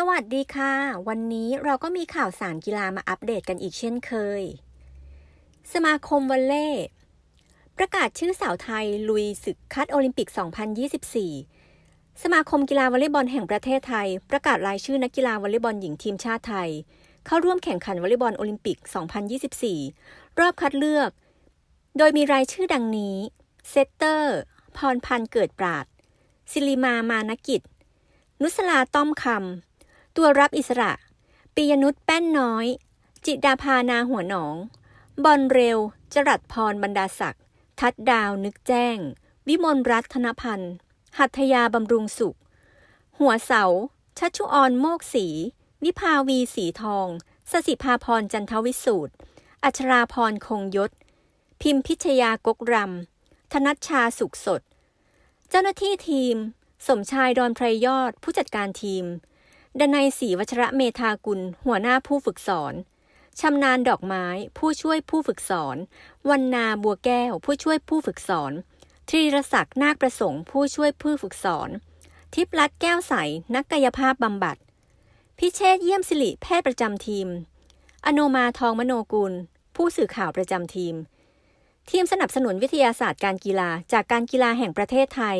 สวัสดีค่ะ วันนี้เราก็มีข่าวสารกีฬามาอัปเดตกันอีกเช่นเคย สมาคมวอลเล่ประกาศชื่อสาวไทยลุยศึกคัดโอลิมปิก 2024 สมาคมกีฬาวอลเลย์บอลแห่งประเทศไทย ประกาศรายชื่อนักกีฬาวอลเลย์บอลหญิงทีมชาติไทย เข้าร่วมแข่งขันวอลเลย์บอลโอลิมปิก 2024 รอบคัดเลือก โดยมีรายชื่อดังนี้ เซตเตอร์ พรพันธ์เกิดปราด ศิริมา มานกิจ นุสลาต้อมคำ ตัวรับอิสระ ปียนุชแป้นน้อย จิดาภานาหัวหนอง บอลเร็ว จรัสพรบรรดาศักดิ์ทัดดาวนึกแจ้ง วิมลรัตน์ธนพันธ์ หัตถยาบำรุงสุข หัวเสา ชัชชุออนโมกศีวิภาวีสีทอง สสิภาพรจันทวิสูตร อัชราพรคงยศ พิมพิชยากกรำธนัชชาสุขสด เจ้าหน้าที่ทีม สมชายดอนไพรยอด ผู้จัดการทีม ดนัยศรีวัชระเมธากุล หัวหน้าผู้ฝึกสอน ชำนาญดอกไม้ ผู้ช่วยผู้ฝึกสอน วันนาบัวแก้ว ผู้ช่วยผู้ฝึกสอนทรีรศักดิ์นาคประสงค์ ผู้ช่วยผู้ฝึกสอน ทิพรัตน์แก้วใส นักกายภาพบำบัด พิเชษเยี่ยมสิริแพทย์ประจำทีม อโนมาทองมโนกุล ผู้สื่อข่าวประจำทีม ทีมสนับสนุนวิทยาศาสตร์การกีฬาจากการกีฬาแห่งประเทศไทย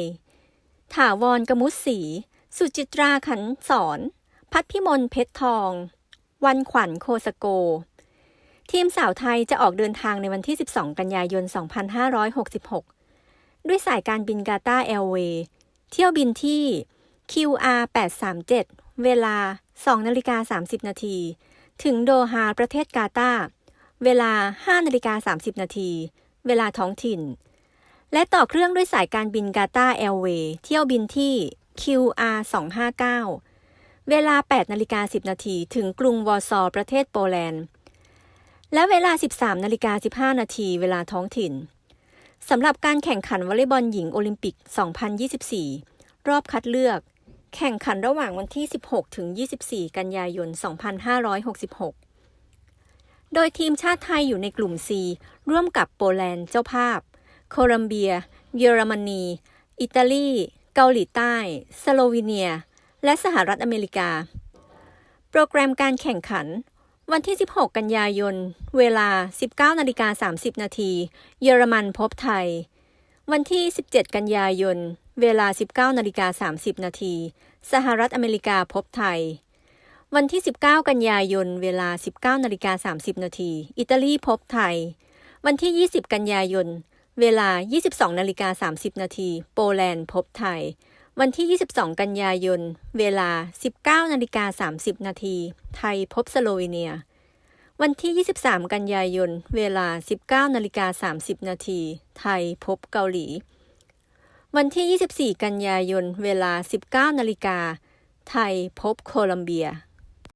ถาวรกมุษศรีสุจิตราขันสอน พัฒพิมลเพชรทอง วันขวัญโคสโก ทีมสาวไทยจะออกเดินทางในวันที่ 12 กันยายน 2566 ด้วยสายการบินกาตาร์แอร์เวย์เที่ยวบินที่ QR 837 เวลา 2นาฬิกา30 นาที ถึงโดฮาประเทศกาตาร์เวลา 5นาฬิกา30 นาที เวลาท้องถิ่น และต่อเครื่องด้วยสายการบินกาตาร์แอร์เวย์เที่ยวบินที่ QR 259 เวลา 8 นาฬิกา 10 นาทีถึงกรุงวอร์ซอประเทศโปแลนด์ และเวลา 13 นาฬิกา 15 นาทีเวลาท้องถิ่น สำหรับการแข่งขันวอลเลย์บอลหญิงโอลิมปิก 2024 รอบคัดเลือก แข่งขันระหว่างวันที่ 16 ถึง 24 กันยายน 2566 โดยทีมชาติไทยอยู่ในกลุ่ม C ร่วมกับโปแลนด์เจ้าภาพ โคลัมเบีย เยอรมนี อิตาลี เกาหลีใต้ สโลวีเนีย และสหรัฐอเมริกา โปรแกรมการแข่งขัน วันที่ 16 กันยายน เวลา 19นาฬิกา30 นาที เยอรมันพบไทย วันที่ 17 กันยายน เวลา 19นาฬิกา30 นาที สหรัฐอเมริกาพบไทย วันที่ 19 กันยายน เวลา 19นาฬิกา30 นาที อิตาลีพบไทย วันที่ 20 กันยายน เวลา 22นาฬิกา30 นาที โปแลนด์พบไทย วันที่ 22 กันยายน เวลา 19นาฬิกา30 นาที ไทยพบสโลวีเนีย วันที่ 23 กันยายน เวลา 19นาฬิกา30 นาที ไทยพบเกาหลี วันที่ 24 กันยายน เวลา 19นาฬิกา ไทยพบโคลัมเบีย